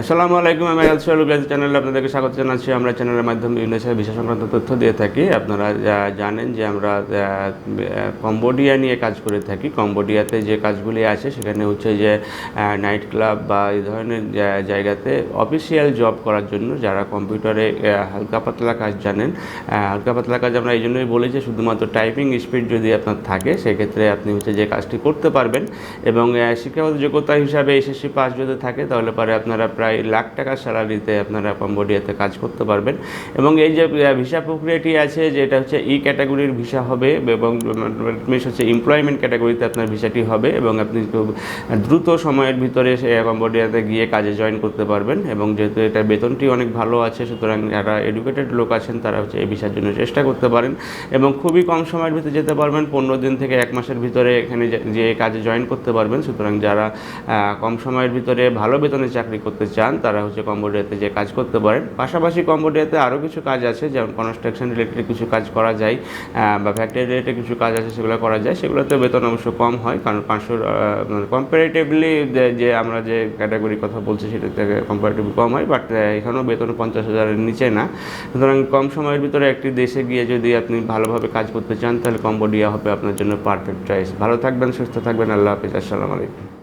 আসসালামু আলাইকুম, আমি ব্যাজ চ্যানেলে আপনাদেরকে স্বাগত জানাচ্ছি। আমরা চ্যানেলের মাধ্যমে বিভিন্ন বিষয় সংক্রান্ত তথ্য দিয়ে থাকি। আপনারা জানেন যে আমরা কম্বোডিয়া নিয়ে কাজ করে থাকি। কম্বোডিয়াতে যে কাজগুলি আছে, সেখানে হচ্ছে যে নাইট ক্লাব বা এই ধরনের জায়গাতে অফিসিয়াল জব করার জন্য যারা কম্পিউটারে হালকা পাতলা কাজ জানেন হালকা পাতলা কাজ আমরা এই জন্যই বলি যে, শুধুমাত্র টাইপিং স্পিড যদি আপনার থাকে, সেক্ষেত্রে আপনি হচ্ছে যে কাজটি করতে পারবেন। এবং শিক্ষাগত যোগ্যতা হিসাবে এসএসসি পাস যদি থাকে, তাহলে পরে আপনারা প্রায় লাখ টাকা স্যালারিতে আপনারা কম্বোডিয়াতে কাজ করতে পারবেন। এবং এই যে ভিসা প্রক্রিয়াটি আছে, যেটা হচ্ছে ই ক্যাটাগরির ভিসা হবে এবং মিনস হচ্ছে এমপ্লয়মেন্ট ক্যাটাগরিতে আপনার ভিসাটি হবে এবং আপনি খুব দ্রুত সময়ের ভিতরে সে কম্বোডিয়াতে গিয়ে কাজে জয়েন করতে পারবেন। এবং যেহেতু এটা বেতনটি অনেক ভালো আছে, সুতরাং যারা এডুকেটেড লোক আছেন, তারা হচ্ছে এই ভিসার জন্য চেষ্টা করতে পারেন। এবং খুবই কম সময়ের ভিতরে যেতে পারবেন, পনেরো দিন থেকে এক মাসের ভিতরে এখানে যে কাজে জয়েন করতে পারবেন। সুতরাং যারা কম সময়ের ভিতরে ভালো বেতনে চাকরি করতে চান, তারা হচ্ছে কম্বোডিয়াতে যে কাজ করতে পারেন। পাশাপাশি কম্বোডিয়াতে আরও কিছু কাজ আছে, যেমন কনস্ট্রাকশন রিলেটেড কিছু কাজ করা যায় বা ফ্যাক্টরি রিলেটেড কিছু কাজ আছে সেগুলো করা যায়। সেগুলোতে বেতন অবশ্য কম হয়, কারণ পাঁচশো মানে কম্পারেটিভলি যে আমরা যে ক্যাটাগরির কথা বলছি সেটা থেকে কম্পারেটিভলি কম হয় বাট এখানেও বেতন পঞ্চাশ হাজারের নিচে না। সুতরাং কম সময়ের ভিতরে একটি দেশে গিয়ে যদি আপনি ভালোভাবে কাজ করতে চান, তাহলে কম্বোডিয়া হবে আপনার জন্য পারফেক্ট চয়েস ভালো থাকবেন, সুস্থ থাকবেন, আল্লাহ হাফিজ, আসসালামু আলাইকুম।